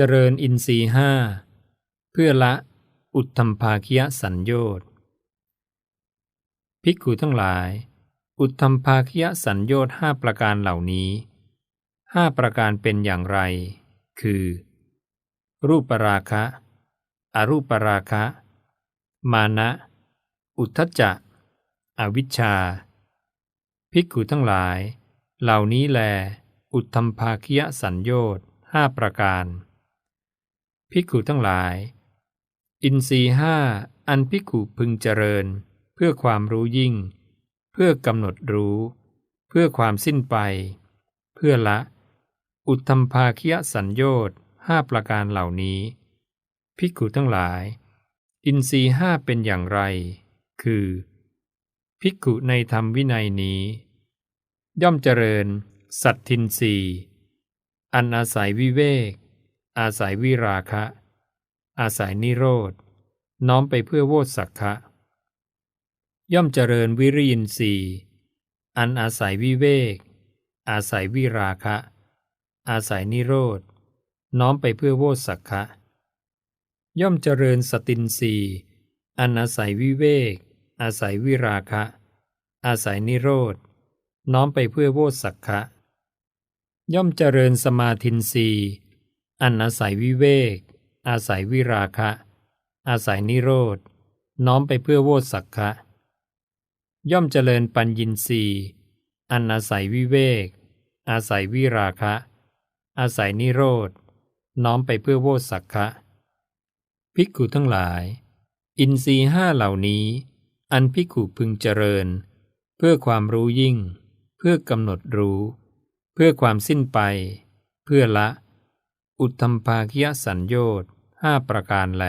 เจริญอินทรีห้าเพื่อละอุทธมภาคยสัญโยชน์ภิกขุทั้งหลาย อุทธมภาคยสัญโยชน์ห้าประการเหล่านี้ห้าประการเป็นอย่างไร คือ รูปราคะ อรูปราคะ มานะ อุทธจจะ อวิชชา ภิกขุทั้งหลาย เหล่านี้แล อุทธมภาคยสัญโยชน์ห้าประการ ภิกขุทั้งหลาย อินทรีห้าอันภิกขุพึงเจริญ เพื่อความรู้ยิ่ง เพื่อกำหนดรู้ เพื่อความสิ้นไป เพื่อละ อุทธมภาคิยสัญโยชน์ห้าประการเหล่านี้ ภิกขุทั้งหลาย อินทรีห้าเป็นอย่างไร คือ ภิกขุในธรรมวินัยนี้ ย่อมเจริญ สัตทินรีอันอาศัยวิเวก อาศัยวิราคะ อาศัยนิโรธ น้อมไปเพื่อโวสักคะย่อมเจริญวิริยินทรีย์อันอาศัยวิเวก อาศัยวิราคะ อาศัยนิโรธ น้อมไปเพื่อโวสักคะย่อมเจริญสตินทรีย์อันอาศัยวิเวก อาศัยวิราคะ อาศัยนิโรธ น้อมไปเพื่อโวสักคะย่อมเจริญสมาธินรี อันอาศัยวิเวก อาศัยวิราคะ อาศัยนิโรธ น้อมไปเพื่อโวสักคะย่อมเจริญปัญญินรีอันอาศัยวิเวก อาศัยวิราคะ อาศัยนิโรธ น้อมไปเพื่อโวสักคะภิกขุทั้งหลาย อินทรีห้าเหล่านี้ อันภิกขุพึงเจริญ เพื่อความรู้ยิ่ง เพื่อกำหนดรู้ เพื่อความสิ้นไป เพื่อละ อุทธมภาคิยสัญโยชน์ห้าประการแล